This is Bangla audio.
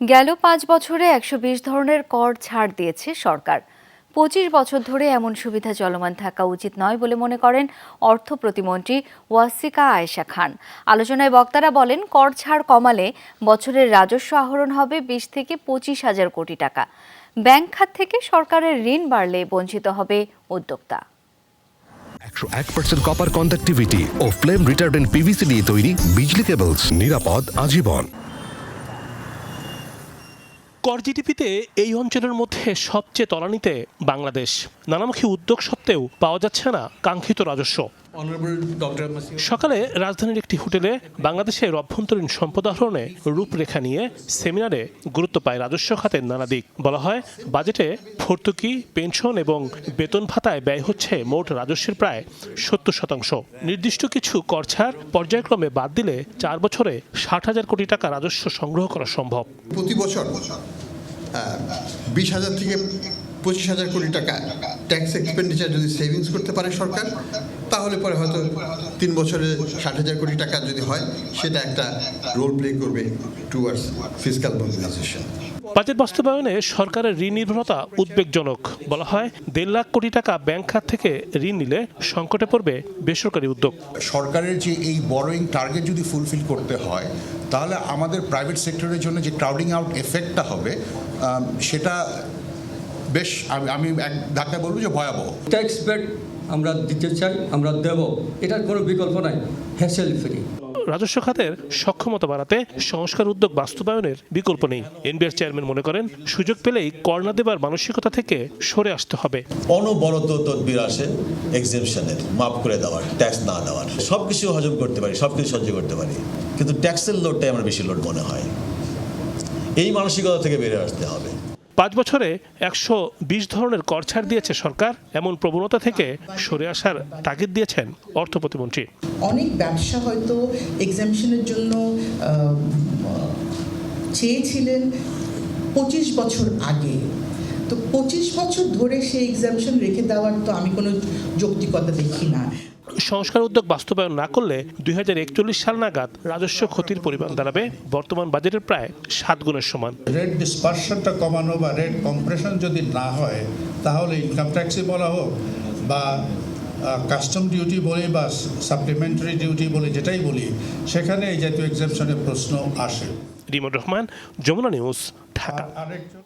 গেল পাঁচ বছরে একশো বিশ ধরনের কর ছাড় দিয়েছে সরকার। পঁচিশ বছর ধরে এমন সুবিধা চলমান থাকা উচিত নয় বলে মনে করেন অর্থ প্রতিমন্ত্রী ওয়াসিকা আয়েশা খান। আলোচনায় বক্তারা বলেন, কর ছাড় কমালে বছরের রাজস্ব আহরণ হবে বিশ থেকে পঁচিশ হাজার কোটি টাকা। ব্যাংক খাত থেকে সরকারের ঋণ বাড়লে বঞ্চিত হবে উদ্যোক্তা। একশো এক পার্সেন্ট কপার কন্ডাক্টিভিটি ও ফ্লেম রিটার্ডেন্ট পিভিসি দিয়ে তৈরি বিজলি কেবলস নিরাপদ, আজীবন। কর জিডিপিতে এই অঞ্চলের মধ্যে সবচেয়ে তলানিতে বাংলাদেশ নানামুখী উদ্যোগ সত্ত্বেও পাওয়া যাচ্ছে না কাঙ্ক্ষিত রাজস্ব. সকালে রাজধানীর একটি হোটেলে বাংলাদেশের অভ্যন্তরীণ সম্পদ আহরণে রূপরেখা নিয়ে সেমিনারে গুরুত্ব পায় রাজস্ব খাতের নানা দিক। বলা হয় বাজেটে ভর্তুকি পেনশন এবং বেতন ভাতায় ব্যয় হচ্ছে মোট রাজস্বের প্রায় সত্তর শতাংশ। নির্দিষ্ট কিছু কর ছাড় পর্যায়ক্রমে বাদ দিলে চার বছরে ষাট হাজার কোটি টাকা রাজস্ব সংগ্রহ করা সম্ভব। প্রতি বছর বিশ হাজার থেকে পঁচিশ হাজার কোটি টাকা ট্যাক্স এক্সপেন্ডিচার যদি সেভিংস করতে পারে সরকার তাহলে পরে হয়তো তিন বছরে ষাট হাজার কোটি টাকা যদি হয় সেটা একটা রোল প্লে করবে টুয়ার্ডস ফিজিক্যাল মোবিলাইজেশন বাজেট বাস্তবায়নে সরকারের ঋণ নির্ভরতা উদ্বেগজনক। বলা হয় দেড় লাখ কোটি টাকা ব্যাংক খাত থেকে ঋণ নিলে সংকটে পড়বে বেসরকারি উদ্যোগ। সরকারের যে এই বড়োয়িং টার্গেট যদি ফুলফিল করতে হয় তাহলে আমাদের প্রাইভেট সেক্টরের জন্য যে ক্রাউডিং আউট এফেক্টটা হবে সেটা বেশ আমি আমি এক ধাক্কায় বলব যে ভয়াবহ। ট্যাক্স ব্যাক আমরা দিতে চাই আমরা দেব। এটার কোনো বিকল্প নাই হ্যাসেল ফ্রি রাজস্ব খাতের সক্ষমতা বাড়াতে সংস্কার উদ্যোগ বাস্তবায়নের বিকল্প নেই। এনবিআর চেয়ারম্যান মনে করেন সুযোগ পেলেই কর না দেবার মানসিকতা থেকে সরে আসতে হবে। অনবরত তদবির আসে এক্সেমশনের মাফ করে দেওয়ার ট্যাক্স না দেওয়ার। সব কিছু হজম করতে পারি সব কিছু সহ্য করতে পারি। কিন্তু ট্যাক্সের লোডটাই আমার বেশি লোড মনে হয়। এই মানসিকতা থেকে বেরিয়ে আসতে হবে। পাঁচ বছরে একশো বিশ ধরনের কর ছাড় দিয়েছে সরকার, এমন প্রবণতা থেকে সরে আসার তাগিদ দিয়েছেন অর্থ প্রতিমন্ত্রী অনেক ব্যবসা হয়তো এক্সামিশনের জন্য চেয়েছিলেন পঁচিশ বছর আগে। তো পঁচিশ বছর ধরে সেই এক্সামশন রেখে দেওয়ার তো আমি কোনো যৌক্তিকতা দেখি না। সংস্কার উদ্যোগ বাস্তবায়ন না করলে দুই হাজার একচল্লিশ সাল নাগাদ রাজস্ব ক্ষতির পরিমাণ দাঁড়াবে। বর্তমান বাজেটের প্রায় সাত গুণের সমান। রেট ডিসপারশনটা কমানো বা রেট কম্প্রেশন যদি না হয় তাহলে ইনকাম ট্যাক্সই বলা হোক বা কাস্টম ডিউটি বলি বা সাপ্লিমেন্টারি ডিউটি বলি যেটাই বলি সেখানে এই জাতীয় এক্সামশনের প্রশ্ন আসে। রিমন রহমান যমুনা নিউজ ঢাকা। আরেকজন